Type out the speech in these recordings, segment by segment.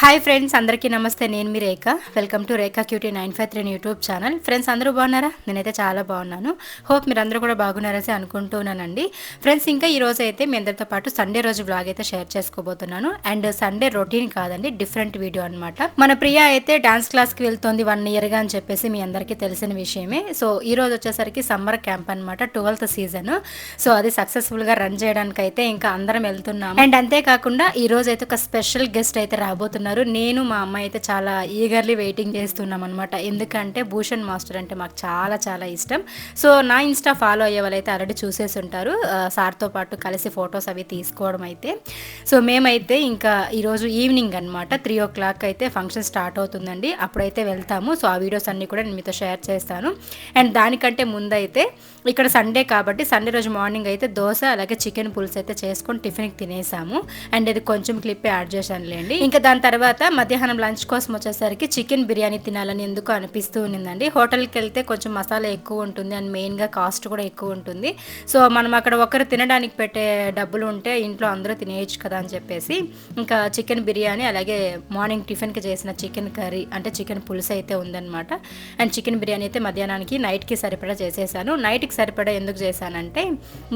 Hi friends అందరికీ నమస్తే. నేను మీ Rekha. Welcome to Rekha Cutie nine five three YouTube channel friends అందరూ బాగున్నారా? నేనైతే చాలా బాగున్నాను. హోప్ మీరు అందరూ కూడా బాగున్నారని అనుకుంటున్నానండి. ఫ్రెండ్స్ ఇంకా ఈ రోజు అయితే మీ అందరితో పాటు సండే రోజు బ్లాగ్ అయితే షేర్ చేసుకోబోతున్నాను. అండ్ సండే రొటీన్ కాదండి డిఫరెంట్ వీడియో అనమాట మన ప్రియ అయితే డాన్స్ క్లాస్కి వెళ్తుంది వన్ ఇయర్గా అని చెప్పేసి మీ అందరికీ తెలిసిన విషయమే. సో ఈ రోజు వచ్చేసరికి సమ్మర్ క్యాంప్ అనమాట ట్వెల్త్ సీజన్ సో అది సక్సెస్ఫుల్గా రన్ చేయడానికి అయితే ఇంకా అందరం వెళ్తున్నాము. అండ్ అంతేకాకుండా ఈ రోజు అయితే ఒక స్పెషల్ గెస్ట్ అయితే రాబోతున్నారు. నేను మా అమ్మాయి అయితే చాలా ఈగర్లీ వెయిటింగ్ చేస్తున్నాం అనమాట ఎందుకంటే భూషణ్ మాస్టర్ అంటే మాకు చాలా చాలా ఇష్టం. సో నా ఇన్స్టా ఫాలో అయ్యే వాళ్ళైతే ఆల్రెడీ చూసేసి ఉంటారు సార్తో పాటు కలిసి ఫొటోస్ అవి తీసుకోవడం అయితే. సో మేమైతే ఇంకా ఈరోజు ఈవినింగ్ అనమాట త్రీ ఓ క్లాక్ అయితే ఫంక్షన్ స్టార్ట్ అవుతుందండి. అప్పుడైతే వెళ్తాము. సో ఆ వీడియోస్ అన్నీ కూడా నేను మీతో షేర్ చేస్తాను. అండ్ దానికంటే ముందైతే ఇక్కడ సండే కాబట్టి సండే రోజు మార్నింగ్ అయితే దోశ అలాగే చికెన్ పులుసు అయితే చేసుకొని టిఫిన్కి తినేసాము. అండ్ ఇది కొంచెం క్లిప్ యాడ్ చేశానులేండి. ఇంకా దాని తర్వాత తర్వాత మధ్యాహ్నం లంచ్ కోసం వచ్చేసరికి చికెన్ బిర్యానీ తినాలని ఎందుకు అనిపిస్తూ ఉండిందండి హోటల్కి వెళ్తే కొంచెం మసాలా ఎక్కువ ఉంటుంది అండ్ మెయిన్గా కాస్ట్ కూడా ఎక్కువ ఉంటుంది. సో మనం అక్కడ ఒకరు తినడానికి పెట్టే డబ్బులు ఉంటే ఇంట్లో అందరూ తినేయచ్చు కదా అని చెప్పేసి ఇంకా చికెన్ బిర్యానీ అలాగే మార్నింగ్ టిఫిన్కి చేసిన చికెన్ కర్రీ అంటే చికెన్ పులుసు అయితే ఉందన్నమాట. అండ్ చికెన్ బిర్యానీ అయితే మధ్యాహ్నానికి నైట్కి సరిపడా చేసేసాను. నైట్కి సరిపడా ఎందుకు చేశానంటే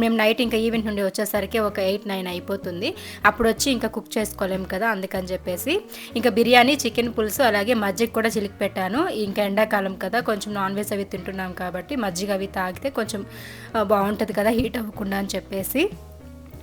మేము నైట్ ఇంకా ఈవెంట్ నుండి వచ్చేసరికి ఒక ఎయిట్ నైన్ అయిపోతుంది. అప్పుడు వచ్చి ఇంకా కుక్ చేసుకోలేము కదా అందుకని చెప్పేసి ఇంకా బిర్యానీ చికెన్ పులుసు అలాగే మజ్జిగ కూడా చిలికి పెట్టాను. ఇంకా ఎండాకాలం కదా కొంచెం నాన్ వెజ్ అవి తింటున్నాం కాబట్టి మజ్జిగ అవి తాగితే కొంచెం బాగుంటుంది కదా హీట్ అవ్వకుండా అని చెప్పేసి.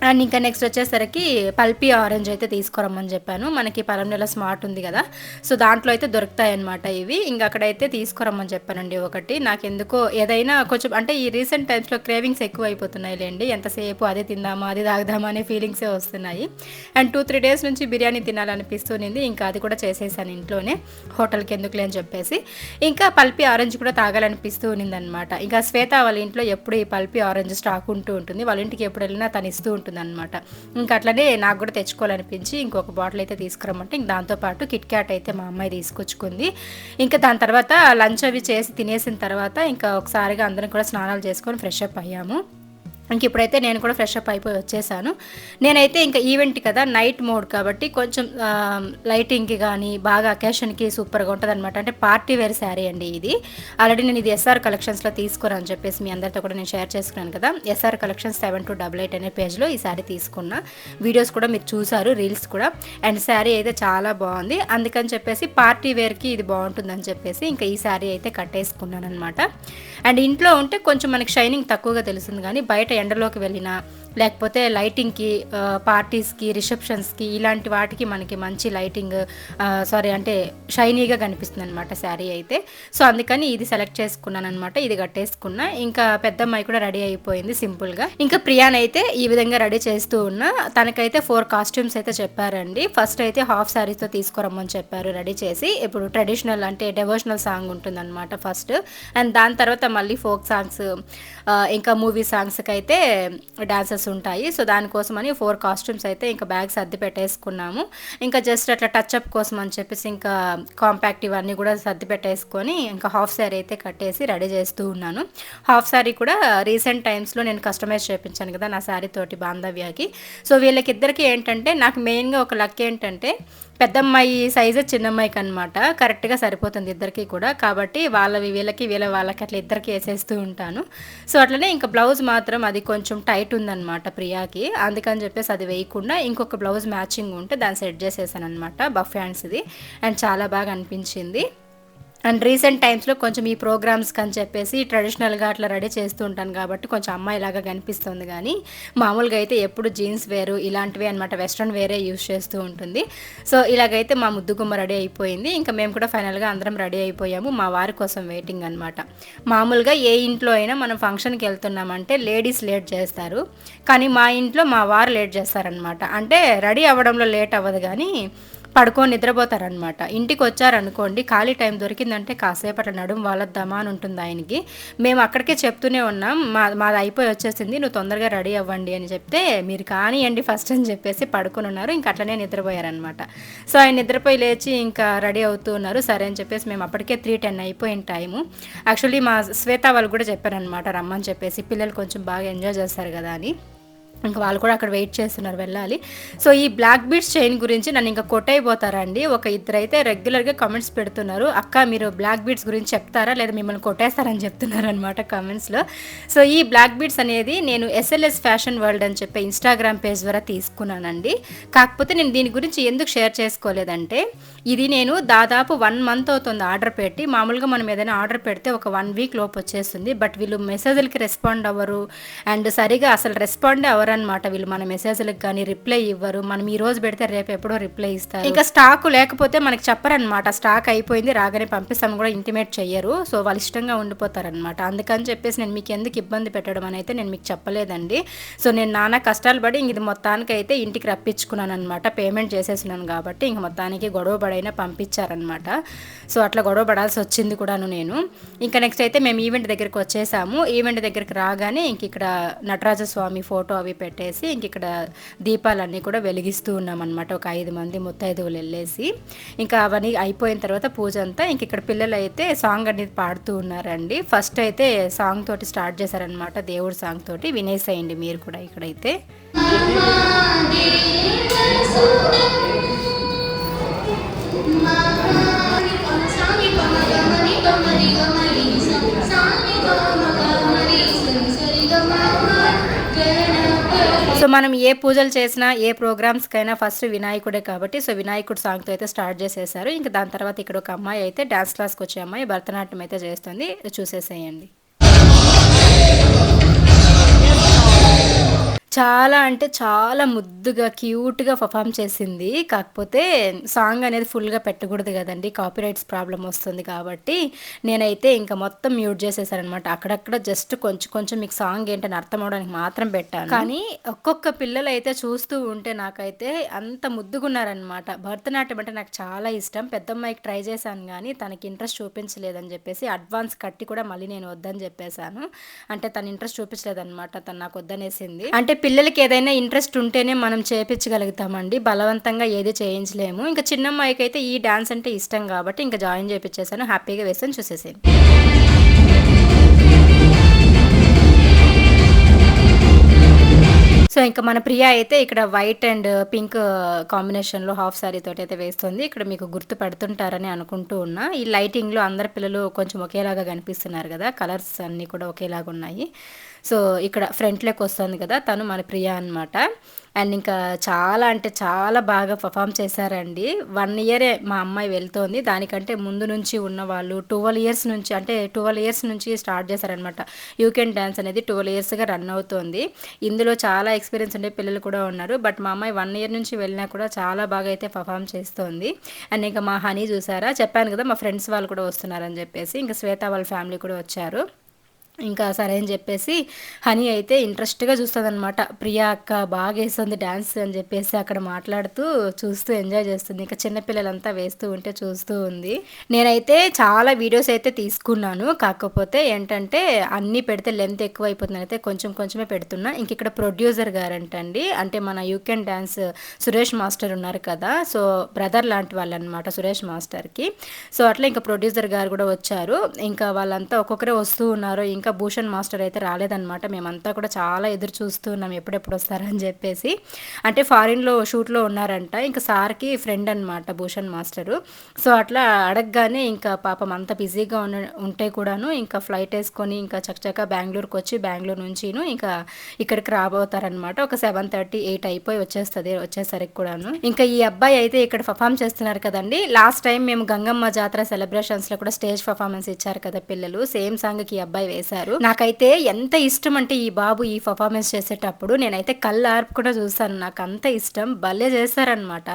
అండ్ ఇంకా నెక్స్ట్ వచ్చేసరికి పల్పీ ఆరెంజ్ అయితే తీసుకురమ్మని చెప్పాను. మనకి పలంనెల స్మార్ట్ ఉంది కదా. సో దాంట్లో అయితే దొరుకుతాయి అనమాట ఇవి. ఇంకా అక్కడైతే తీసుకురమ్మని చెప్పానండి ఒకటి. నాకు ఎందుకో ఏదైనా కొంచెం అంటే ఈ రీసెంట్ టైమ్స్లో క్రేవింగ్స్ ఎక్కువ అయిపోతున్నాయి లేండి ఎంతసేపు అదే తిందామా అది తాగుదామా అనే ఫీలింగ్సే వస్తున్నాయి. అండ్ టూ త్రీ డేస్ నుంచి బిర్యానీ తినాలనిపిస్తుంది ఇంకా అది కూడా చేసేసాను ఇంట్లోనే. హోటల్కి ఎందుకులే అని చెప్పేసి. ఇంకా పల్పీ ఆరెంజ్ కూడా తాగాలనిపిస్తూ ఉన్నిందనమాట ఇంకా శ్వేత వాళ్ళ ఇంట్లో ఎప్పుడు ఈ పల్పీ ఆరెంజ్ స్టాక్ ఉంటూ ఉంటుంది. వాళ్ళ ఇంటికి ఎప్పుడు వెళ్ళినా తను ఇస్తూ ఉంటుంది. అనమాట ఇంకా అట్లనే నాకు కూడా తెచ్చుకోవాలనిపించి ఇంకొక బాటిల్ అయితే తీసుకురమ్మంటే ఇంక దాంతోపాటు కిట్ క్యాట్ అయితే మా అమ్మాయి తీసుకొచ్చుకుంది. ఇంకా దాని తర్వాత లంచ్ అవి చేసి తినేసిన తర్వాత ఇంకా ఒకసారిగా అందరం కూడా స్నానాలు చేసుకొని ఫ్రెష్ అప్ అయ్యాము. ఇంక ఇప్పుడైతే నేను కూడా ఫ్రెష్ అప్ అయిపోయి వచ్చేసాను. నేనైతే ఇంకా ఈవెంట్ కదా నైట్ మోడ్ కాబట్టి కొంచెం లైటింగ్కి కానీ బాగా అకేషన్కి సూపర్గా ఉంటుంది అనమాట అంటే పార్టీ వేర్ శారీ అండి ఇది. ఆల్రెడీ నేను ఇది ఎస్ఆర్ కలెక్షన్స్లో తీసుకున్నాను అని చెప్పేసి మీ అందరితో కూడా నేను షేర్ చేసుకున్నాను కదా. SR collections seven two double eight అనే పేజ్లో ఈ శారీ తీసుకున్నా. వీడియోస్ కూడా మీరు చూసారు రీల్స్ కూడా. అండ్ శారీ అయితే చాలా బాగుంది. అందుకని చెప్పేసి పార్టీ వేర్కి ఇది బాగుంటుందని చెప్పేసి ఇంకా ఈ శారీ అయితే కట్టేసుకున్నాను అనమాట అండ్ ఇంట్లో ఉంటే కొంచెం మనకి షైనింగ్ తక్కువగా తెలుస్తుంది కానీ బయట ఎండలోకి వెళ్ళినా లేకపోతే లైటింగ్కి పార్టీస్కి రిసెప్షన్స్కి ఇలాంటి వాటికి మనకి మంచి లైటింగ్ సారీ అంటే షైనీగా కనిపిస్తుంది అనమాట శారీ అయితే. సో అందుకని ఇది సెలెక్ట్ చేసుకున్నాను అనమాట ఇది కట్టేసుకున్నా. ఇంకా పెద్దమ్మాయి కూడా రెడీ అయిపోయింది సింపుల్గా. ఇంకా ప్రియాన్ అయితే ఈ విధంగా రెడీ చేస్తూ ఉన్నా. తనకైతే ఫోర్ కాస్ట్యూమ్స్ అయితే చెప్పారండి. ఫస్ట్ అయితే హాఫ్ శారీస్తో తీసుకురమ్మని చెప్పారు రెడీ చేసి. ఇప్పుడు ట్రెడిషనల్ అంటే డెవోషనల్ సాంగ్ ఉంటుందన్నమాట ఫస్ట్. అండ్ దాని తర్వాత మళ్ళీ ఫోక్ సాంగ్స్ ఇంకా మూవీ సాంగ్స్కి అయితే డాన్సెస్ ఉంటాయి. సో దానికోసమని ఫోర్ కాస్ట్యూమ్స్ అయితే ఇంకా బ్యాగ్ సర్ది పెట్టేసుకున్నాము. ఇంకా జస్ట్ అట్లా టచ్ అప్ కోసం అని చెప్పేసి ఇంకా కాంపాక్ట్ ఇవన్నీ కూడా సర్ది పెట్టేసుకొని ఇంకా హాఫ్ శారీ అయితే కట్టేసి రెడీ చేస్తూ ఉన్నాను. హాఫ్ శారీ కూడా రీసెంట్ టైమ్స్లో నేను కస్టమైజ్ చేయించాను కదా నా శారీ తోటి బాంధవ్యాకి. సో వీళ్ళకిద్దరికి ఏంటంటే నాకు మెయిన్గా ఒక లక్ ఏంటంటే పెద్దమ్మాయి సైజు చిన్నమ్మాయికి అనమాట కరెక్ట్గా సరిపోతుంది ఇద్దరికి కూడా. కాబట్టి వాళ్ళవి వీళ్ళకి వీళ్ళ వాళ్ళకి అట్లా ఇద్దరికి వేసేస్తూ ఉంటాను. సో అట్లనే ఇంకా బ్లౌజ్ మాత్రం అది కొంచెం టైట్ ఉందన్నమాట ప్రియాకి. అందుకని చెప్పేసి అది వేయకుండా ఇంకొక బ్లౌజ్ మ్యాచింగ్ ఉంటే దాన్ని సెట్ చేసేసాను అనమాట బఫ్ హ్యాండ్స్ది. అండ్ చాలా బాగా అనిపించింది. అండ్ రీసెంట్ టైమ్స్లో కొంచెం ఈ ప్రోగ్రామ్స్కి అని చెప్పేసి ట్రెడిషనల్గా అట్లా రెడీ చేస్తూ ఉంటాను కాబట్టి కొంచెం అమ్మాయిలాగా కనిపిస్తుంది కానీ మామూలుగా అయితే ఎప్పుడు జీన్స్ వేరు ఇలాంటివి అనమాట వెస్ట్రన్ వేరే యూస్ చేస్తూ ఉంటుంది. సో ఇలాగైతే మా ముద్దుగుమ్మ రెడీ అయిపోయింది. ఇంకా మేము కూడా ఫైనల్గా అందరం రెడీ అయిపోయాము. మా వారి కోసం వెయిటింగ్ అనమాట మామూలుగా ఏ ఇంట్లో అయినా మనం ఫంక్షన్కి వెళ్తున్నామంటే లేడీస్ లేట్ చేస్తారు. కానీ మా ఇంట్లో మా వారు లేట్ చేస్తారనమాట అంటే రెడీ అవ్వడంలో లేట్ అవ్వదు కానీ పడుకొని నిద్రపోతారనమాట ఇంటికి వచ్చారనుకోండి ఖాళీ టైం దొరికిందంటే కాసేపు అట్లా నడుము వాళ్ళద్దామా అని ఉంటుంది ఆయనకి. మేము అక్కడికే చెప్తూనే ఉన్నాం మా మాది అయిపోయి వచ్చేసింది నువ్వు తొందరగా రెడీ అవ్వండి అని చెప్తే మీరు కానివ్వండి ఫస్ట్ అని చెప్పేసి పడుకుని ఉన్నారు ఇంకా అట్లనే నిద్రపోయారనమాట సో ఆయన నిద్రపోయి లేచి ఇంకా రెడీ అవుతూ ఉన్నారు సరే అని చెప్పేసి మేము అప్పటికే త్రీ టెన్ అయిపోయిన టైము. యాక్చువల్లీ మా శ్వేత వాళ్ళు కూడా చెప్పారనమాట రమ్మని చెప్పేసి పిల్లలు కొంచెం బాగా ఎంజాయ్ చేస్తారు కదా అని. ఇంకా వాళ్ళు కూడా అక్కడ వెయిట్ చేస్తున్నారు వెళ్ళాలి. సో ఈ బ్లాక్ బీడ్స్ చైన్ గురించి నన్ను ఇంకా కొట్టైపోతారండి. ఒక ఇద్దరు అయితే రెగ్యులర్గా కమెంట్స్ పెడుతున్నారు. అక్క మీరు బ్లాక్ బీడ్స్ గురించి చెప్తారా? లేదా మిమ్మల్ని కొట్టేస్తారని చెప్తున్నారు అనమాట కమెంట్స్లో. సో ఈ బ్లాక్ బీడ్స్ అనేది నేను ఎస్ఎల్ఎస్ ఫ్యాషన్ వరల్డ్ అని చెప్పే ఇన్స్టాగ్రామ్ పేజ్ ద్వారా తీసుకున్నానండి. కాకపోతే నేను దీని గురించి ఎందుకు షేర్ చేసుకోలేదంటే ఇది నేను దాదాపు వన్ మంత్ అవుతుంది ఆర్డర్ పెట్టి. మామూలుగా మనం ఏదైనా ఆర్డర్ పెడితే ఒక వన్ వీక్ లోపు వచ్చేస్తుంది. బట్ వీళ్ళు మెసేజ్లకి రెస్పాండ్ అవ్వరు. అండ్ సరిగా అసలు రెస్పాండ్ అవ్వరు. అనమాట వీళ్ళు మన మెసేజ్లకు కానీ రిప్లై ఇవ్వరు. మనం ఈ రోజు పెడితే రేపు ఎప్పుడో రిప్లై ఇస్తారు. ఇంకా స్టాక్ లేకపోతే మనకి చెప్పరనమాట స్టాక్ అయిపోయింది రాగానే పంపిస్తాము కూడా ఇంటిమేట్ చెయ్యరు. సో వాళ్ళు ఇష్టంగా ఉండిపోతారనమాట అందుకని చెప్పేసి నేను మీకు ఎందుకు ఇబ్బంది పెట్టడం అని అయితే నేను మీకు చెప్పలేదండి. సో నేను నానా కష్టాలు పడి ఇంక ఇది మొత్తానికి అయితే ఇంటికి రప్పించుకున్నాను అనమాట పేమెంట్ చేసేసినాను కాబట్టి ఇంక మొత్తానికి గొడవ పడైనా పంపించారనమాట సో అట్లా గొడవ పడాల్సి వచ్చింది కూడాను నేను. ఇంకా నెక్స్ట్ అయితే మేము ఈవెంట్ దగ్గరికి వచ్చేసాము. ఈవెంట్ దగ్గరికి రాగానే ఇంక ఇక్కడ నటరాజ స్వామి ఫోటో అవి పెట్టేసి ఇంక ఇక్కడ దీపాలన్నీ కూడా వెలిగిస్తూ ఉన్నాం అనమాట ఒక ఐదు మంది ముత్తైదువులు వెళ్ళేసి ఇంకా అవన్నీ అయిపోయిన తర్వాత పూజ అంతా ఇంక ఇక్కడ పిల్లలు అయితే సాంగ్ అనేది పాడుతూ ఉన్నారండి ఫస్ట్ అయితే సాంగ్ తోటి స్టార్ట్ చేశారనమాట దేవుడి సాంగ్ తోటి వినేసేయండి మీరు కూడా ఇక్కడైతే సో మనం ఏ పూజలు చేసినా ఏ ప్రోగ్రామ్స్కైనా ఫస్ట్ వినాయకుడే కాబట్టి సో వినాయకుడు సాంగ్తో అయితే స్టార్ట్ చేసేసారు. ఇంకా దాని తర్వాత ఇక్కడ ఒక అమ్మాయి అయితే డ్యాన్స్ క్లాస్కి వచ్చే అమ్మాయి భరతనాట్యం అయితే చేస్తుంది. చూసేసేయండి. చాలా అంటే చాలా ముద్దుగా క్యూట్గా పర్ఫామ్ చేసింది. కాకపోతే సాంగ్ అనేది ఫుల్గా పెట్టకూడదు కదండి. కాపీరైట్స్ ప్రాబ్లం వస్తుంది కాబట్టి నేనైతే ఇంకా మొత్తం మ్యూట్ చేసేసానమాట అక్కడక్కడ జస్ట్ కొంచెం కొంచెం మీకు సాంగ్ ఏంటని అర్థం అవడానికి మాత్రం పెట్టాను. కానీ ఒక్కొక్క పిల్లలు అయితే చూస్తూ ఉంటే నాకైతే అంత ముద్దుగున్నారనమాట భరతనాట్యం అంటే నాకు చాలా ఇష్టం. పెద్దమ్మాయికి ట్రై చేశాను కానీ తనకి ఇంట్రెస్ట్ చూపించలేదని చెప్పేసి అడ్వాన్స్ కట్టి కూడా మళ్ళీ నేను వద్దని చెప్పేశాను. అంటే తన ఇంట్రెస్ట్ చూపించలేదన్నమాట. తను నాకు వద్దనేసింది. అంటే పిల్లలకి ఏదైనా ఇంట్రెస్ట్ ఉంటేనే మనం చేయించగలుగుతామండి బలవంతంగా ఏది చేయించలేము. ఇంకా చిన్నమ్మాయికి అయితే ఈ డ్యాన్స్ అంటే ఇష్టం కాబట్టి ఇంకా జాయిన్ చేయించేసాను హ్యాపీగా వేసాను. చూసేసాను సో ఇంకా మన ప్రియ అయితే ఇక్కడ వైట్ అండ్ పింక్ కాంబినేషన్లో హాఫ్ శారీ తోటి అయితే వేస్తుంది. ఇక్కడ మీకు గుర్తు పెడుతుంటారని అనుకుంటూ ఉన్నా. ఈ లైటింగ్లో అందరి పిల్లలు కొంచెం ఒకేలాగా కనిపిస్తున్నారు కదా. కలర్స్ అన్నీ కూడా ఒకేలాగా ఉన్నాయి సో ఇక్కడ ఫ్రంట్లోకి వస్తుంది కదా. తను మన ప్రియ అనమాట అండ్ ఇంకా చాలా అంటే చాలా బాగా పర్ఫామ్ చేశారండి. వన్ ఇయరే మా అమ్మాయి వెళ్తోంది. దానికంటే ముందు నుంచి ఉన్న వాళ్ళు ట్వెల్వ్ ఇయర్స్ నుంచి అంటే ట్వెల్వ్ ఇయర్స్ నుంచి స్టార్ట్ చేశారనమాట యూకెన్ డ్యాన్స్ అనేది ట్వెల్వ్ ఇయర్స్గా రన్ అవుతోంది. ఇందులో చాలా ఎక్స్పీరియన్స్ ఉండే పిల్లలు కూడా ఉన్నారు. బట్ మా అమ్మాయి వన్ ఇయర్ నుంచి వెళ్ళినా కూడా చాలా బాగా అయితే పర్ఫామ్ చేస్తోంది. అండ్ ఇంకా మా హనీ చూసారా? చెప్పాను కదా మా ఫ్రెండ్స్ వాళ్ళు కూడా వస్తున్నారని చెప్పేసి. ఇంకా శ్వేత వాళ్ళ ఫ్యామిలీ కూడా వచ్చారు. ఇంకా సరే అని చెప్పేసి హనీ అయితే ఇంట్రెస్ట్గా చూస్తుంది అనమాట ప్రియా అక్క బాగా వేస్తుంది డ్యాన్స్ అని చెప్పేసి అక్కడ మాట్లాడుతూ చూస్తూ ఎంజాయ్ చేస్తుంది. ఇంకా చిన్నపిల్లలంతా వేస్తూ ఉంటే చూస్తూ ఉంది. నేనైతే చాలా వీడియోస్ అయితే తీసుకున్నాను. కాకపోతే ఏంటంటే అన్నీ పెడితే లెంత్ ఎక్కువ అయిపోతుంది అయితే కొంచెం కొంచెమే పెడుతున్నా. ఇంక ఇక్కడ ప్రొడ్యూసర్ గారంటండి. అంటే మన యూకెన్ డ్యాన్స్ సురేష్ మాస్టర్ ఉన్నారు కదా. సో బ్రదర్ లాంటి వాళ్ళు అనమాట సురేష్ మాస్టర్కి. సో అట్లా ఇంకా ప్రొడ్యూసర్ గారు కూడా వచ్చారు. ఇంకా వాళ్ళంతా ఒక్కొక్కరే వస్తూ ఉన్నారు. ఇంకా ఇంకా భూషణ్ మాస్టర్ అయితే రాలేదనమాట మేమంతా కూడా చాలా ఎదురు చూస్తున్నాం ఎప్పుడెప్పుడు వస్తారని చెప్పేసి. అంటే ఫారిన్లో షూట్లో ఉన్నారంట. ఇంకా సార్కి ఫ్రెండ్ అనమాట భూషణ్ మాస్టరు. సో అట్లా అడగగానే ఇంకా పాపం అంత బిజీగా ఉన్న ఉంటే కూడాను ఇంకా ఫ్లైట్ వేసుకొని ఇంకా చక్కచక్క బెంగళూరుకి వచ్చి బెంగళూరు నుంచిను ఇంకా ఇక్కడికి రాబోతారనమాట ఒక సెవెన్ థర్టీ ఎయిట్ అయిపోయి వచ్చేస్తుంది వచ్చేసరికి కూడాను. ఇంకా ఈ అబ్బాయి అయితే ఇక్కడ పర్ఫామ్ చేస్తున్నారు కదండి. లాస్ట్ టైం మేము గంగమ్మ జాతర సెలబ్రేషన్స్లో కూడా స్టేజ్ పర్ఫార్మెన్స్ ఇచ్చారు కదా పిల్లలు. సేమ్ సాంగ్కి ఈ అబ్బాయి వేశారు. చేశారు. నాకైతే ఎంత ఇష్టం అంటే ఈ బాబు ఈ పర్ఫార్మెన్స్ చేసేటప్పుడు నేనైతే కళ్ళు ఆర్పు కూడా చూసాను నాకు అంత ఇష్టం. భలే చేశారనమాట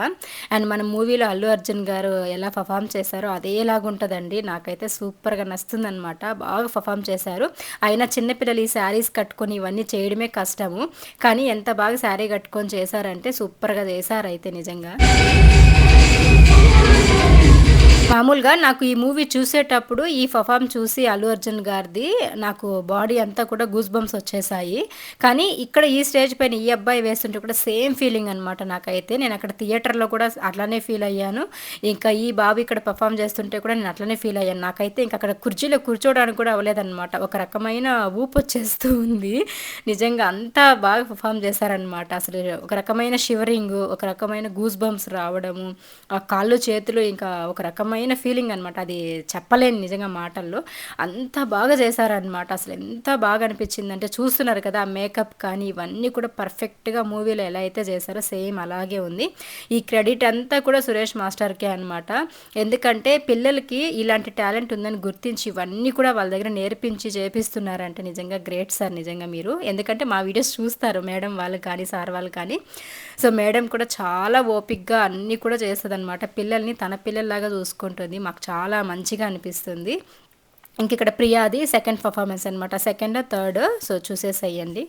అండ్ మన మూవీలో అల్లు అర్జున్ గారు ఎలా పర్ఫామ్ చేశారో అదేలాగా ఉంటుందండి నాకైతే సూపర్గా నచ్చుతుందనమాట బాగా పర్ఫామ్ చేశారు. అయినా చిన్నపిల్లలు ఈ శారీస్ కట్టుకొని ఇవన్నీ చేయడమే కష్టము. కానీ ఎంత బాగా శారీ కట్టుకొని చేశారంటే సూపర్గా చేశారు అయితే నిజంగా. మామూలుగా నాకు ఈ మూవీ చూసేటప్పుడు ఈ పర్ఫామ్ చూసి అల్లు అర్జున్ గారిది నాకు బాడీ అంతా కూడా గూస్ బంప్స్ వచ్చేసాయి. కానీ ఇక్కడ ఈ స్టేజ్ పైన ఈ అబ్బాయి వేస్తుంటే కూడా సేమ్ ఫీలింగ్ అనమాట నాకైతే. నేను అక్కడ థియేటర్లో కూడా అట్లానే ఫీల్ అయ్యాను. ఇంకా ఈ బాబు ఇక్కడ పర్ఫామ్ చేస్తుంటే కూడా నేను అట్లనే ఫీల్ అయ్యాను. నాకైతే ఇంకా అక్కడ కుర్చీలో కూర్చోవడానికి కూడా అవ్వలేదన్నమాట. ఒక రకమైన ఊపు వచ్చేస్తూ ఉంది. నిజంగా అంతా బాగా పర్ఫామ్ చేశారనమాట అసలు ఒక రకమైన షివరింగ్ ఒక రకమైన గూస్ బంప్స్ రావడము ఆ కాళ్ళు చేతులు ఇంకా ఒక రకమైన ఫీలింగ్ అనమాట అది చెప్పలేను నిజంగా మాటల్లో. అంత బాగా చేశారనమాట అసలు ఎంత బాగా అనిపించిందంటే చూస్తున్నారు కదా ఆ మేకప్ కానీ ఇవన్నీ కూడా పర్ఫెక్ట్గా మూవీలో ఎలా అయితే చేశారో సేమ్ అలాగే ఉంది. ఈ క్రెడిట్ అంతా కూడా సురేష్ మాస్టర్కే అనమాట ఎందుకంటే పిల్లలకి ఇలాంటి టాలెంట్ ఉందని గుర్తించి ఇవన్నీ కూడా వాళ్ళ దగ్గర నేర్పించి చేపిస్తున్నారంటే నిజంగా. గ్రేట్ సార్ నిజంగా మీరు. ఎందుకంటే మా వీడియోస్ చూస్తారు మేడం వాళ్ళు కానీ సార్ వాళ్ళు కానీ. సో మేడం కూడా చాలా ఓపిక్గా అన్నీ కూడా చేస్తుంది అనమాట పిల్లల్ని తన పిల్లల్లాగా చేసుకుంటుంది మాకు చాలా మంచిగా అనిపిస్తుంది. ఇంక ఇక్కడ ప్రియాది సెకండ్ పర్ఫార్మెన్స్ అనమాట సెకండ్ థర్డ్ సో చూసేసేయండి.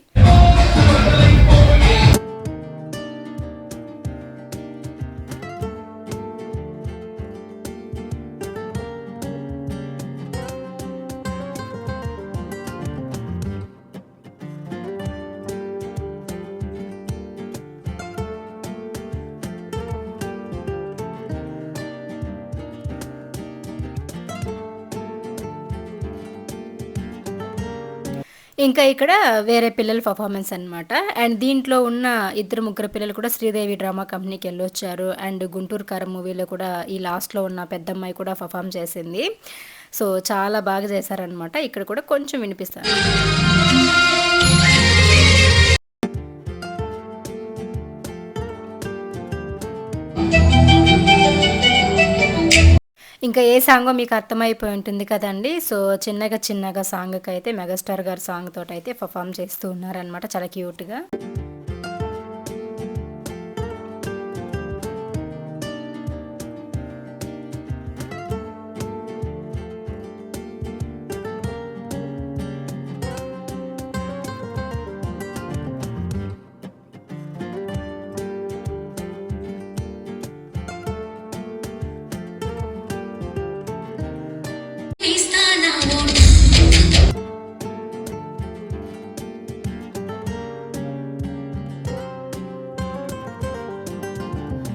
ఇంకా ఇక్కడ వేరే పిల్లల పర్ఫార్మెన్స్ అనమాట అండ్ దీంట్లో ఉన్న ఇద్దరు ముగ్గురు పిల్లలు కూడా శ్రీదేవి డ్రామా కంపెనీకి వెళ్ళొచ్చారు. అండ్ గుంటూరు కారం మూవీలో కూడా ఈ లాస్ట్లో ఉన్న పెద్దమ్మాయి కూడా పర్ఫామ్ చేసింది. సో చాలా బాగా చేశారనమాట ఇక్కడ కూడా కొంచెం వినిపిస్తారు ఇంకా ఏ సాంగో మీకు అర్థమైపోయి ఉంటుంది కదండి. సో చిన్నగా చిన్నగా సాంగ్కి అయితే మెగాస్టార్ గారి సాంగ్ తోటి అయితే పర్ఫామ్ చేస్తూ ఉన్నారనమాట చాలా క్యూట్గా.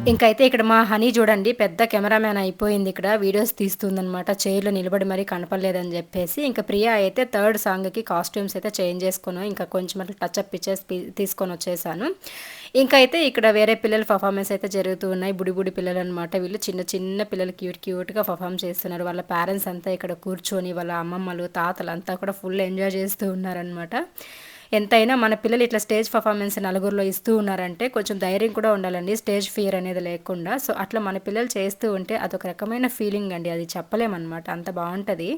ఇంకైతే ఇక్కడ మా హనీ చూడండి పెద్ద కెమెరామ్యాన్ అయిపోయింది ఇక్కడ. వీడియోస్ తీస్తుందనమాట చైర్లో నిలబడి మరీ కనపడలేదని చెప్పేసి. ఇంకా ప్రియా అయితే థర్డ్ సాంగ్కి కాస్ట్యూమ్స్ అయితే చేంజ్ చేసుకున్నాను ఇంకా కొంచెం అట్లా టచ్ అప్ ఇచ్చేసి తీసుకొని వచ్చేసాను. ఇంకైతే ఇక్కడ వేరే పిల్లల పర్ఫార్మెన్స్ అయితే జరుగుతూ ఉన్నాయి. బుడి బుడి పిల్లలు అనమాట వీళ్ళు చిన్న చిన్న పిల్లలు క్యూట్ క్యూట్గా పర్ఫామ్ చేస్తున్నారు. వాళ్ళ పేరెంట్స్ అంతా ఇక్కడ కూర్చొని వాళ్ళ అమ్మమ్మలు తాతలు అంతా కూడా ఫుల్ ఎంజాయ్ చేస్తూ ఉన్నారనమాట ఎంతైనా మన పిల్లలు ఇట్లా స్టేజ్ పర్ఫార్మెన్స్ నలుగురిలో ఇస్తూ ఉన్నారంటే కొంచెం ధైర్యం కూడా ఉండాలండి స్టేజ్ ఫియర్ అనేది లేకుండా. సో అట్లా మన పిల్లలు చేస్తూ ఉంటే అదొక రకమైన ఫీలింగ్ అండి అది చెప్పలేమన్నమాట. అంత బాగుంటుంది.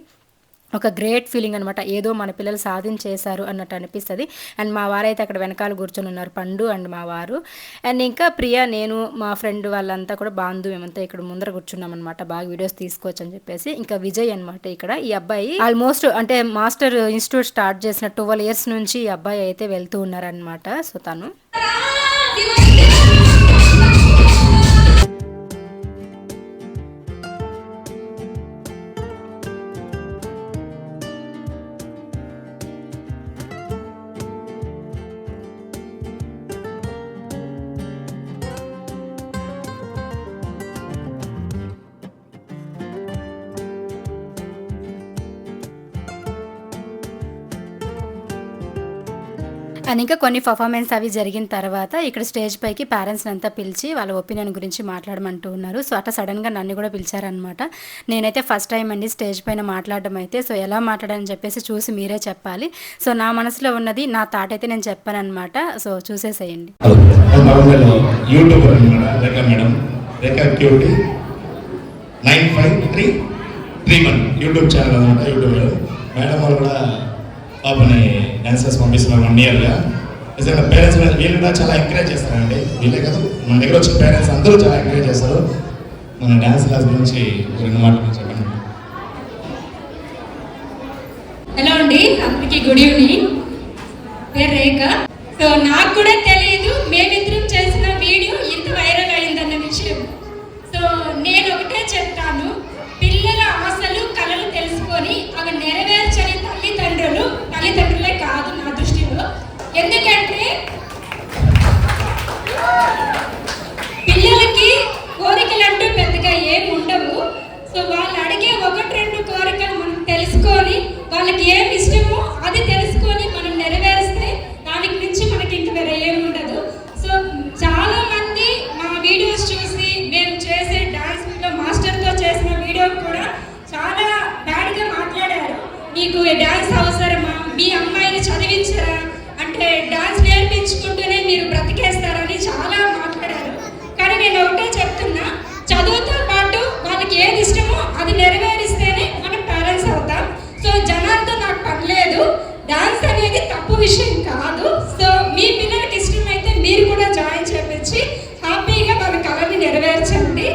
ఒక గ్రేట్ ఫీలింగ్ అనమాట ఏదో మన పిల్లలు సాధించేశారు అన్నట్టు అనిపిస్తుంది. అండ్ మా వారైతే అక్కడ వెనకాల కూర్చొని ఉన్నారు. పండు అండ్ మా వారు. అండ్ ఇంకా ప్రియా నేను మా ఫ్రెండ్ వాళ్ళంతా కూడా బాంధు మేమంతా ఇక్కడ ముందర కూర్చున్నాం అనమాట బాగా వీడియోస్ తీసుకోవచ్చు అని చెప్పేసి. ఇంకా విజయ్ అనమాట ఇక్కడ. ఈ అబ్బాయి ఆల్మోస్ట్ అంటే మాస్టర్ ఇన్స్టిట్యూట్ స్టార్ట్ చేసిన ట్వెల్వ్ ఇయర్స్ నుంచి ఈ అబ్బాయి అయితే వెళ్తూ ఉన్నారనమాట సో తను అండ్ ఇంకా కొన్ని పర్ఫార్మెన్స్ అవి జరిగిన తర్వాత ఇక్కడ స్టేజ్ పైకి పేరెంట్స్ని అంతా పిలిచి వాళ్ళ ఒపీనియన్ గురించి మాట్లాడమంటూ ఉన్నారు. సో అట్లా సడన్గా నన్ను కూడా పిలిచారనమాట నేనైతే ఫస్ట్ టైం అండి స్టేజ్ పైన మాట్లాడడం అయితే. సో ఎలా మాట్లాడని చెప్పేసి చూసి మీరే చెప్పాలి. సో నా మనసులో ఉన్నది నా థాట్ అయితే నేను చెప్పానమాట సో చూసేసేయండి. యూట్యూబ్ ఛానల్ అనమాట యూట్యూబ్లో. మేడం వాళ్ళు కూడా పాపని డాన్సర్స్ పంపిస్తున్నాం వన్ ఇయర్గా నిజంగా పేరెంట్స్ వీళ్ళు కూడా చాలా ఎంకరేజ్ చేస్తారండి. వీళ్ళే కదా మన దగ్గర వచ్చిన పేరెంట్స్ అందరూ చాలా ఎంకరేజ్ చేస్తారు. మన డ్యాన్స్ క్లాస్ గురించి రెండు మాటలు చెప్పండి. హలో అండి అందరికీ గుడ్ ఈవినింగ్ పేరు రేఖ. సో నాకు కూడా తెలియదు మేమిద్దరం చేసిన వీడియో ఇంత వైరల్ అయిందన్న విషయం. సో నేను ఒకటే చెప్తాను పిల్లల ఆశలు కలలు అవి నెరవేర్చని తల్లిదండ్రులు తల్లిదండ్రులే కాదు నా దృష్టిలో. ఎందుకంటే పిల్లలకి కోరికలు అంటూ పెద్దగా ఏమి ఉండవు. సో వాళ్ళు అడిగే ఒకటి రెండు కోరికలు మనం తెలుసుకొని వాళ్ళకి ఏమి ఇష్టమో అది తెలుసు మనం నెరవేరిస్తే దానికి మించి మనకి ఇంక వేరే ఏమి ఉండదు సో చాలా మంది మా వీడియోస్ చూసి మేము చేసే డాన్స్ మాస్టర్తో చేసిన వీడియో కూడా చాలా బ్యాడ్గా మాట్లాడారు మీకు డాన్స్ అవసరమా మీ అమ్మాయిని చదివించరా అంటే డాన్స్ నేర్పించుకుంటూనే మీరు బ్రతికేస్తారని చాలా మాట్లాడారు కానీ నేను ఒకటే చెప్తున్నా చదువుతో పాటు వాళ్ళకి ఏది ఇష్టమో అది నెరవేరిస్తేనే మనం పేరెంట్స్ అవుతాం సో జనాలతో నాకు పనిలేదు డాన్స్ అనేది తప్పు విషయం కాదు సో మీ పిల్లలకి ఇష్టమైతే మీరు కూడా జాయిన్ చేపించి హ్యాపీగా వాళ్ళ కళని నెరవేర్చండి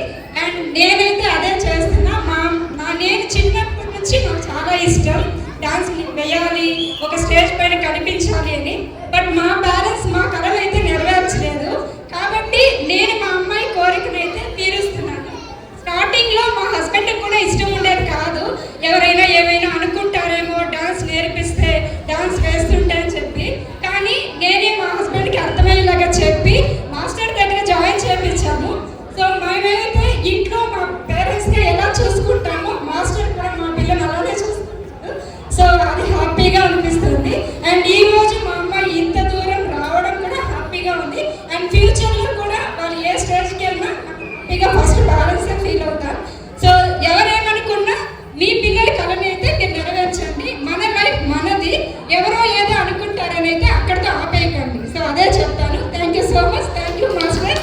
అండ్ నేనైతే అదే చేస్తున్నా మా నా నేను చిన్నప్పటి నుంచి నాకు చాలా ఇష్టం డాన్స్ వేయాలి ఒక స్టేజ్ పైన కనిపించాలి అని బట్ మా పేరెంట్స్ మా కళలు అయితే నెరవేర్చలేదు కాబట్టి నేను మా అమ్మాయి కోరికనైతే తీరుస్తున్నాను స్టార్టింగ్లో మా హస్బెండ్ కూడా ఇష్టం ఉండేది కాదు ఎవరైనా ఏమైనా అనుకుంటారేమో డాన్స్ నేర్పిస్తే డాన్స్ వేస్తుంటే అని చెప్పి కానీ నేనే మా హస్బెండ్కి అర్థమయ్యేలాగా చెప్పి మాస్టర్ దగ్గర జాయిన్ చేపించాము సో మేమైతే ఇంట్లో మా పేరెంట్స్గా ఎలా చూసుకుంటామో మాస్టర్ కూడా మా పిల్లలు అలానే చూసుకుంటారు సో అది హ్యాపీగా అనిపిస్తుంది అండ్ ఈ రోజు మా అమ్మాయి ఇంత దూరం రావడం కూడా హ్యాపీగా ఉంది అండ్ ఫ్యూచర్లో కూడా వాళ్ళు ఏ స్టేజ్కి వెళ్ళినా హ్యాపీగా ఫస్ట్ బ్యాలెన్స్ ఫీల్ అవుతారు సో ఎవరేమనుకున్నా మీ పిల్లల కళని అయితే మీరు నెరవేర్చండి మన లైఫ్ మనది ఎవరో ఏదో అనుకుంటారని అయితే అక్కడితో ఆపేయకండి సో అదే చెప్తాను thank you so much thank you master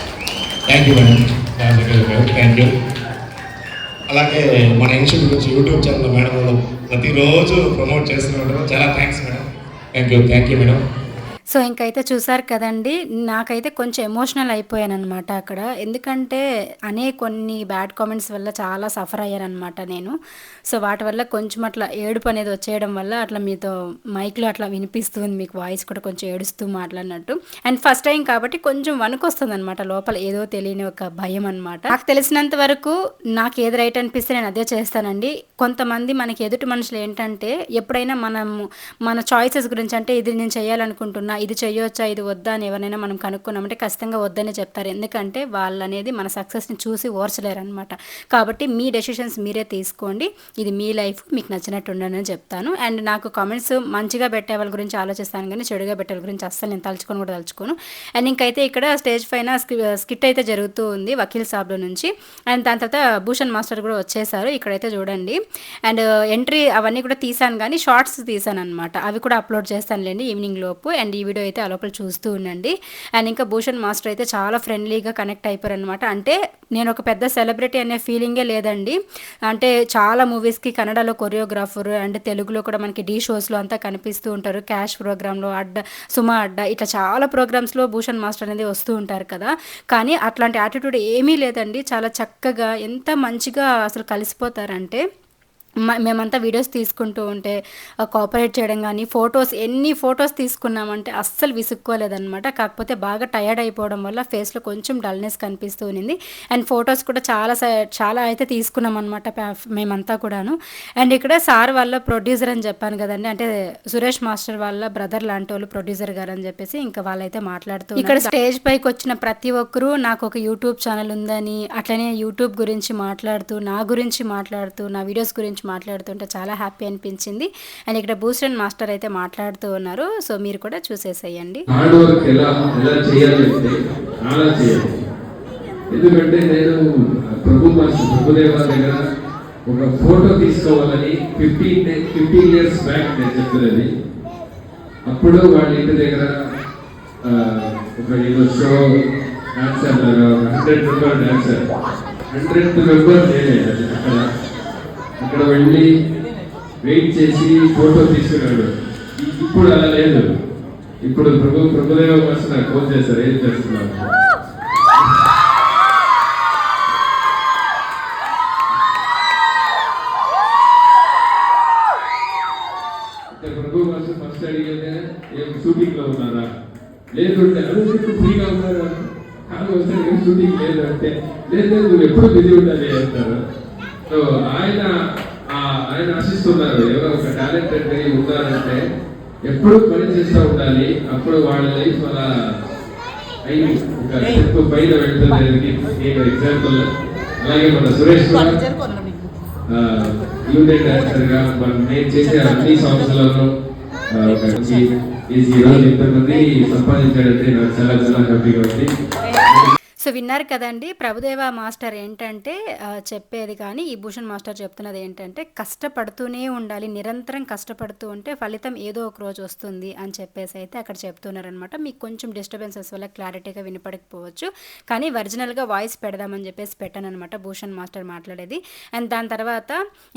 thank you madam Rajasekhar గారు థ్యాంక్ యూ అలాగే మన ఇన్స్టిట్యూట్ గురించి యూట్యూబ్ ఛానల్ మేడం వాళ్ళు ప్రతిరోజు ప్రమోట్ చేస్తున్నారు చాలా thanks madam thank you thank you madam so ఇంకైతే చూసారు కదండి నాకైతే కొంచెం ఎమోషనల్ అయిపోయాను అనమాట అక్కడ. ఎందుకంటే అనే కొన్ని బ్యాడ్ కామెంట్స్ వల్ల చాలా సఫర్ అయ్యాను అనమాట నేను. సో వాటి వల్ల కొంచెం అట్లా ఏడుపు అనేది వచ్చేయడం వల్ల అట్లా మీతో మైక్లో అట్లా వినిపిస్తుంది మీకు వాయిస్ కూడా కొంచెం ఏడుస్తూ మాట్లాడినట్టు. అండ్ ఫస్ట్ టైం కాబట్టి కొంచెం వణుకు వస్తుంది అనమాట లోపల ఏదో తెలియని ఒక భయం అనమాట నాకు తెలిసినంత వరకు నాకు ఏది రైట్ అనిపిస్తే నేను అదే చేస్తానండి. కొంతమంది మనకి ఎదుటి మనుషులు ఏంటంటే ఎప్పుడైనా మనము మన చాయిసెస్ గురించి అంటే ఇది నేను చేయాలనుకుంటున్నా ఇది చేయొచ్చా ఇది వద్దా అని ఎవరైనా మనం కనుక్కున్నామంటే ఖచ్చితంగా వద్దనే చెప్తారు. ఎందుకంటే వాళ్ళు అనేది మన సక్సెస్ని చూసి ఓర్చలేరు అనమాట కాబట్టి మీ డెసిషన్స్ మీరే తీసుకోండి. ఇది మీ లైఫ్ మీకు నచ్చినట్టు ఉండని చెప్తాను. అండ్ నాకు కామెంట్స్ మంచిగా పెట్టే వాళ్ళ గురించి ఆలోచిస్తాను కానీ చెడుగా పెట్టే వాళ్ళ గురించి అస్సలు నేను తలుచుకొని కూడా తలుచుకోను. అండ్ ఇంకైతే ఇక్కడ స్టేజ్ పైన స్కిట్ అయితే జరుగుతూ ఉంది వకీల్ సాబ్లో నుంచి. అండ్ దాని తర్వాత భూషణ్ మాస్టర్ కూడా వచ్చేసారు. ఇక్కడైతే చూడండి. అండ్ ఎంట్రీ అవన్నీ కూడా తీసాను కానీ షార్ట్స్ తీసాను అనమాట అవి కూడా అప్లోడ్ చేస్తానులేండి ఈవినింగ్ లోపు. అండ్ ఈ వీడియో అయితే ఆ లోపల చూస్తూ ఉండండి. అండ్ ఇంకా భూషణ్ మాస్టర్ అయితే చాలా ఫ్రెండ్లీగా కనెక్ట్ అయిపోయారు అనమాట అంటే నేను ఒక పెద్ద సెలబ్రిటీ అనే ఫీలింగే లేదండి. అంటే చాలా మూవీస్కి కన్నడలో కొరియోగ్రాఫర్ అండ్ తెలుగులో కూడా మనకి డీ షోస్లో అంతా కనిపిస్తూ ఉంటారు. క్యాష్ ప్రోగ్రాంలో అడ్డ సుమా అడ్డ ఇట్లా చాలా ప్రోగ్రామ్స్లో భూషణ్ మాస్టర్ అనేది వస్తూ ఉంటారు కదా. కానీ అట్లాంటి యాటిట్యూడ్ ఏమీ లేదండి. చాలా చక్కగా ఎంత మంచిగా అసలు కలిసిపోతారంటే మేమంతా వీడియోస్ తీసుకుంటూ ఉంటే కోఆపరేట్ చేయడం కానీ ఫొటోస్ ఎన్ని ఫొటోస్ తీసుకున్నామంటే అస్సలు విసుక్కోలేదన్నమాట. కాకపోతే బాగా టయర్డ్ అయిపోవడం వల్ల ఫేస్లో కొంచెం డల్నెస్ కనిపిస్తూ ఉన్నింది. అండ్ ఫొటోస్ కూడా చాలా చాలా అయితే తీసుకున్నాం అనమాట మేమంతా కూడాను. అండ్ ఇక్కడ సార్ వాళ్ళ ప్రొడ్యూసర్ అని చెప్పాను కదండి. అంటే సురేష్ మాస్టర్ వాళ్ళ బ్రదర్ లాంటి వాళ్ళు ప్రొడ్యూసర్ గారు అని చెప్పేసి ఇంకా వాళ్ళైతే మాట్లాడుతూ ఇక్కడ స్టేజ్ పైకి వచ్చిన ప్రతి ఒక్కరూ నాకు ఒక యూట్యూబ్ ఛానల్ ఉందని అట్లనే యూట్యూబ్ గురించి మాట్లాడుతూ నా గురించి మాట్లాడుతూ నా వీడియోస్ గురించి గురించి మాట్లాడుతుంటే చాలా హ్యాపీ అనిపించింది. అండ్ ఇక్కడ భూషణ్ మాస్టర్ అయితే మాట్లాడుతూ ఉన్నారు. సో మీరు కూడా చూసేసేయండి. ఎందుకంటే నేను ప్రభు మాస్టర్ ప్రభుదేవ దగ్గర ఒక ఫోటో తీసుకోవాలని ఫిఫ్టీన్ ఫిఫ్టీన్ ఇయర్స్ బ్యాక్ నేను చెప్తున్నది అప్పుడు వాళ్ళ ఇంటి దగ్గర ఒక ఏదో show dancer hundred member dancer hundred member నేనే అక్కడ. అక్కడ వెళ్ళి వెయిట్ చేసి ఫోటో తీసుకున్నాడు. ఇ- ఇప్పుడు అలా లేదు. ఇప్పుడు ప్రభు ప్రభుదేవ మాస్టర్ నాకు ఫోన్ చేశారు. ఏం చేస్తున్నారు? అంటే ప్రభు మాస్టర్ ఫస్ట్ అడిగితే ఏం షూటింగ్లో ఉన్నారా? లేదు అంటే అదే ఇప్పుడు ఫ్రీగా ఉన్నారు? కాదు వస్తే ఏం షూటింగ్ లేదు అంటే. లేదు లేదు నువ్వు ఎప్పుడు బిజీ ఉండాలి అంటారు. సో ఆయన ఆయన ఆశిస్తున్నారు ఎవరో ఒక టాలెంటెడ్ ఉన్నారంటే ఎప్పుడు పని చేస్తూ ఉండాలి అప్పుడు వాళ్ళ లైఫ్ అలా అయింది ఒక స్టెప్ పైన వెళ్తుంది ఎగ్జాంపుల్ అలాగే మన సురేష్ యూనిట్ డైరెక్టర్గా మనం నేను చేసే అన్ని సాంగ్స్లలో ఈ రోజు ఇంతమంది సంపాదించాడంటే నాకు చాలా చాలా హ్యాపీగా ఉంది. సో విన్నారు కదండి ప్రభుదేవ మాస్టర్ ఏంటంటే చెప్పేది కానీ ఈ భూషణ్ మాస్టర్ చెప్తున్నది ఏంటంటే కష్టపడుతూనే ఉండాలి నిరంతరం కష్టపడుతూ ఉంటే ఫలితం ఏదో ఒక రోజు వస్తుంది అని చెప్పేసి అయితే అక్కడ చెప్తున్నారనమాట మీకు కొంచెం డిస్టర్బెన్సెస్ వల్ల క్లారిటీగా వినపడకపోవచ్చు కానీ ఒరిజినల్గా వాయిస్ పెడదామని చెప్పేసి పెట్టాను అనమాట భూషణ్ మాస్టర్ మాట్లాడేది. అండ్ దాని తర్వాత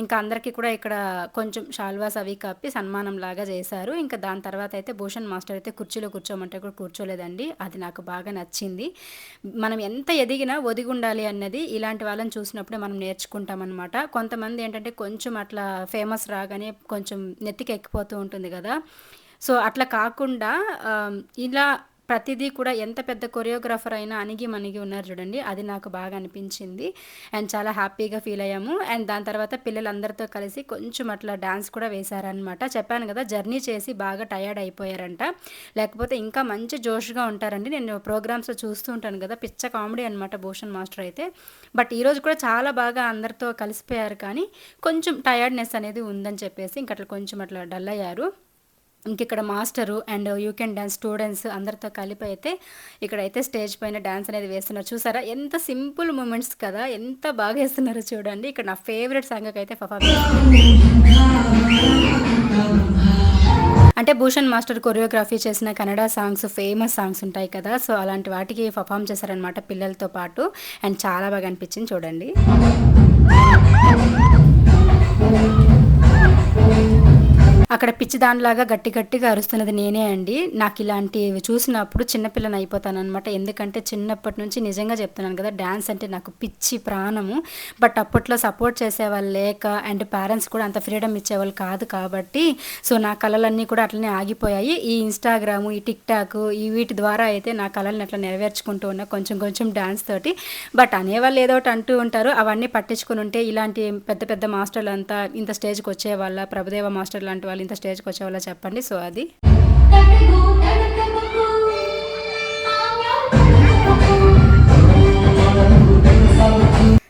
ఇంకా అందరికీ కూడా ఇక్కడ కొంచెం షాల్వాస్ అవి కప్పి సన్మానం లాగా చేశారు. ఇంకా దాని తర్వాత అయితే భూషణ్ మాస్టర్ అయితే కుర్చీలో కూర్చోమంటే కూడా కూర్చోలేదండి. అది నాకు బాగా నచ్చింది. మనం మనం ఎంత ఎదిగినా ఒదిగి ఉండాలి అన్నది ఇలాంటి వాళ్ళని చూసినప్పుడే మనం నేర్చుకుంటాం అనమాట కొంతమంది ఏంటంటే కొంచెం అట్లా ఫేమస్ రాగానే కొంచెం నెత్తికి ఎక్కిపోతూ ఉంటుంది కదా. సో అట్లా కాకుండా ఇలా ప్రతిదీ కూడా ఎంత పెద్ద కొరియోగ్రాఫర్ అయినా అణిగి మణిగి ఉన్నారు చూడండి. అది నాకు బాగా అనిపించింది. అండ్ చాలా హ్యాపీగా ఫీల్ అయ్యాము. అండ్ దాని తర్వాత పిల్లలందరితో కలిసి కొంచెం అట్లా డాన్స్ కూడా వేశారనమాట చెప్పాను కదా జర్నీ చేసి బాగా టయర్డ్ అయిపోయారంట. లేకపోతే ఇంకా మంచి జోష్గా ఉంటారండి. నేను ప్రోగ్రామ్స్లో చూస్తూ ఉంటాను కదా పిచ్చ కామెడీ అనమాట భూషణ్ మాస్టర్ అయితే. బట్ ఈరోజు కూడా చాలా బాగా అందరితో కలిసిపోయారు కానీ కొంచెం టయర్డ్నెస్ అనేది ఉందని చెప్పేసి ఇంకా అట్లా కొంచెం అట్లా డల్ అయ్యారు. ఇక్కడ master and you can dance students అందరితో కలిపి అయితే ఇక్కడైతే స్టేజ్ పైన డ్యాన్స్ అనేది వేస్తున్నారు. చూసారా? ఎంత సింపుల్ మూమెంట్స్ కదా? ఎంత బాగా వేస్తున్నారో చూడండి. ఇక్కడ నా ఫేవరెట్ సాంగ్కి అయితే అంటే భూషణ్ మాస్టర్ కొరియోగ్రఫీ చేసిన కన్నడ సాంగ్స్ ఫేమస్ సాంగ్స్ ఉంటాయి కదా. సో అలాంటి వాటికి పర్ఫామ్ చేశారనమాట పిల్లలతో పాటు. అండ్ చాలా బాగా అనిపించింది చూడండి. అక్కడ పిచ్చి దానిలాగా గట్టి గట్టిగా అరుస్తున్నది నేనే అండి. నాకు ఇలాంటివి చూసినప్పుడు చిన్నపిల్లని అయిపోతాను అనమాట ఎందుకంటే చిన్నప్పటి నుంచి నిజంగా చెప్తున్నాను కదా డ్యాన్స్ అంటే నాకు పిచ్చి ప్రాణము. బట్ అప్పట్లో సపోర్ట్ చేసేవాళ్ళు లేక అండ్ పేరెంట్స్ కూడా అంత ఫ్రీడమ్ ఇచ్చేవాళ్ళు కాదు కాబట్టి సో నా కళలన్నీ కూడా అట్లనే ఆగిపోయాయి. ఈ ఇన్స్టాగ్రాము ఈ టిక్ టాక్ ఈ వీటి ద్వారా అయితే నా కళలను అట్లా నెరవేర్చుకుంటూ ఉన్నా కొంచెం కొంచెం డ్యాన్స్ తోటి. బట్ అనేవాళ్ళు ఏదో ఒకటి అంటూ ఉంటారు అవన్నీ పట్టించుకుని ఉంటే ఇలాంటి పెద్ద పెద్ద మాస్టర్లు అంతా ఇంత స్టేజ్కి వచ్చేవాళ్ళ ప్రభుదేవ మాస్టర్ లాంటి వాళ్ళు ఇంత స్టేజ్కి వచ్చేవాళ్ళ చెప్పండి. సో అది.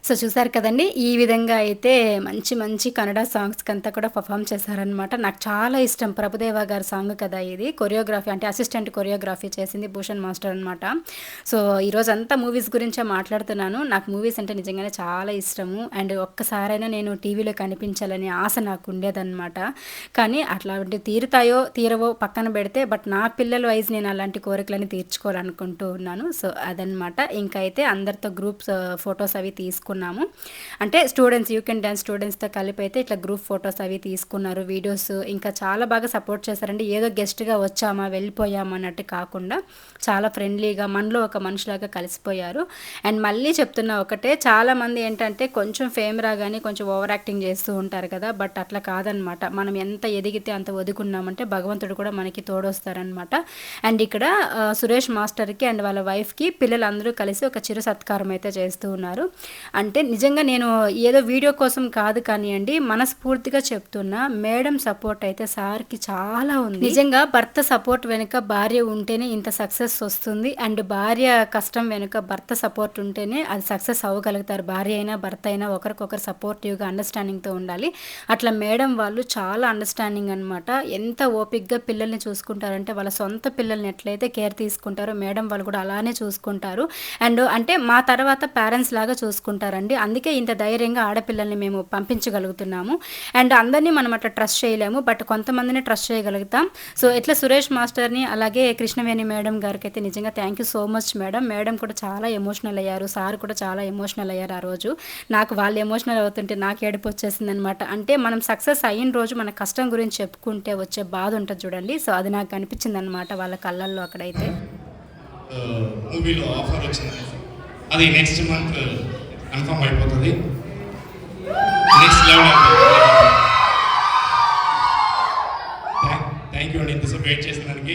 సో చూసారు కదండి ఈ విధంగా అయితే మంచి మంచి కన్నడ సాంగ్స్కి అంతా కూడా పర్ఫామ్ చేశారనమాట నాకు చాలా ఇష్టం ప్రభుదేవ గారి సాంగ్ కదా ఇది. కొరియోగ్రఫీ అంటే అసిస్టెంట్ కొరియోగ్రఫీ చేసింది భూషణ్ మాస్టర్ అనమాట సో ఈరోజు అంతా మూవీస్ గురించే మాట్లాడుతున్నాను. నాకు మూవీస్ అంటే నిజంగానే చాలా ఇష్టము. అండ్ ఒక్కసారైనా నేను టీవీలో కనిపించాలని ఆశ నాకు ఉండేదన్నమాట. కానీ అట్లాంటి తీరుతాయో తీరవో పక్కన పెడితే బట్ నా పిల్లల వయసు నేను అలాంటి కోరికలని తీర్చుకోవాలనుకుంటూ ఉన్నాను. సో అదనమాట ఇంకా అయితే అందరితో గ్రూప్స్ ఫొటోస్ uh, అవి తీసుకున్నాము. అంటే స్టూడెంట్స్ యూ కెన్ డ్యాన్స్ స్టూడెంట్స్తో కలిపి అయితే ఇట్లా గ్రూప్ ఫొటోస్ అవి తీసుకున్నారు వీడియోస్ ఇంకా చాలా బాగా సపోర్ట్ చేశారండి. ఏదో గెస్ట్గా వచ్చామా వెళ్ళిపోయామా అన్నట్టు కాకుండా చాలా ఫ్రెండ్లీగా మనలో ఒక మనిషిలాగా కలిసిపోయారు. అండ్ మళ్ళీ చెప్తున్నా ఒకటే చాలా మంది ఏంటంటే కొంచెం ఫేమ్ రాగానే కొంచెం ఓవర్ యాక్టింగ్ చేస్తూ ఉంటారు కదా బట్ అట్లా కాదనమాట మనం ఎంత ఎదిగితే అంత ఒదుకున్నామంటే భగవంతుడు కూడా మనకి తోడొస్తారనమాట అండ్ ఇక్కడ సురేష్ మాస్టర్కి అండ్ వాళ్ళ వైఫ్కి పిల్లలందరూ కలిసి ఒక చిరు సత్కారం అయితే చేస్తూ ఉన్నారు. అండ్ అంటే నిజంగా నేను ఏదో వీడియో కోసం కాదు కానివ్వండి మనస్ఫూర్తిగా చెప్తున్నా మేడం సపోర్ట్ అయితే సార్కి చాలా ఉంది. నిజంగా భర్త సపోర్ట్ వెనుక భార్య ఉంటేనే ఇంత సక్సెస్ వస్తుంది. అండ్ భార్య కష్టం వెనుక భర్త సపోర్ట్ ఉంటేనే అది సక్సెస్ అవ్వగలుగుతారు. భార్య అయినా భర్త అయినా ఒకరికొకరు సపోర్టివ్గా అండర్స్టాండింగ్తో ఉండాలి. అట్లా మేడం వాళ్ళు చాలా అండర్స్టాండింగ్ అనమాట ఎంత ఓపిక్గా పిల్లల్ని చూసుకుంటారంటే వాళ్ళ సొంత పిల్లల్ని ఎట్లయితే కేర్ తీసుకుంటారో మేడం వాళ్ళు కూడా అలానే చూసుకుంటారు. అండ్ అంటే మా తర్వాత పేరెంట్స్ లాగా చూసుకుంటారు చేస్తారండి అందుకే ఇంత ధైర్యంగా ఆడపిల్లల్ని మేము పంపించగలుగుతున్నాము. అండ్ అందరినీ మనం అట్లా ట్రస్ట్ చేయలేము బట్ కొంతమందిని ట్రస్ట్ చేయగలుగుతాం. సో ఇట్లా సురేష్ మాస్టర్ని అలాగే కృష్ణవేణి మేడం గారికి అయితే నిజంగా thank you so much madam. Madam కూడా చాలా ఎమోషనల్ అయ్యారు. సార్ కూడా చాలా ఎమోషనల్ అయ్యారు ఆ రోజు. నాకు వాళ్ళు ఎమోషనల్ అవుతుంటే నాకు ఏడుపు వచ్చేసింది అనమాట అంటే మనం సక్సెస్ అయిన రోజు మన కష్టం గురించి చెప్పుకుంటే వచ్చే బాధ ఉంటుంది చూడండి. సో అది నాకు అనిపించింది అనమాట వాళ్ళ కళ్ళల్లో అక్కడైతే. Uh, మూవీలో ఆఫర్ వచ్చింది. అది నెక్స్ట్ మంత్ కన్ఫర్మ్ అయిపోతుంది. నెక్స్ట్ లెవెల్ థ్యాంక్ యూ అండి ఇంతసేపు వెయిట్ చేసిన దానికి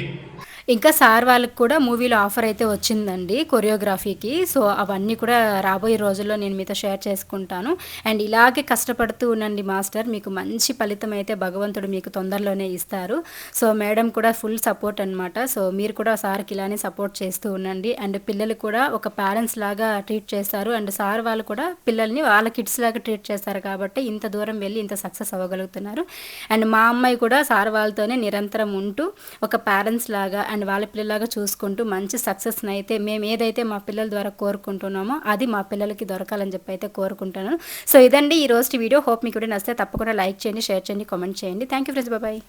ఇంకా సార్ వాళ్ళకి కూడా మూవీలో ఆఫర్ అయితే వచ్చిందండి కొరియోగ్రఫీకి. సో అవన్నీ కూడా రాబోయే రోజుల్లో నేను మీతో షేర్ చేసుకుంటాను. అండ్ ఇలాగే కష్టపడుతూ ఉండండి మాస్టర్ మీకు మంచి ఫలితం అయితే భగవంతుడు మీకు తొందరలోనే ఇస్తారు. సో మేడం కూడా ఫుల్ సపోర్ట్ అనమాట సో మీరు కూడా సార్కి ఇలానే సపోర్ట్ చేస్తూ ఉండండి. అండ్ పిల్లలు కూడా ఒక పేరెంట్స్ లాగా ట్రీట్ చేస్తారు. అండ్ సార్ వాళ్ళు కూడా పిల్లల్ని వాళ్ళ కిడ్స్ లాగా ట్రీట్ చేస్తారు కాబట్టి ఇంత దూరం వెళ్ళి ఇంత సక్సెస్ అవ్వగలుగుతున్నారు. అండ్ మా అమ్మాయి కూడా సార్ వాళ్ళతోనే నిరంతరం ఉంటూ ఒక పేరెంట్స్ లాగా అండ్ వాళ్ళ పిల్లలాగా చూసుకుంటూ మంచి సక్సెస్ని అయితే మేము ఏదైతే మా పిల్లల ద్వారా కోరుకుంటున్నామో అది మా పిల్లలకి దొరకాలని చెప్పి అయితే కోరుకుంటున్నాను సో ఇదండి ఈ రోజు వీడియో. హోప్ మీకు కూడా నచ్చితే తప్పకుండా లైక్ చేయండి షేర్ చేయండి కామెంట్ చేయండి. థ్యాంక్ యూ ఫ్రెండ్స్ బాబాయ్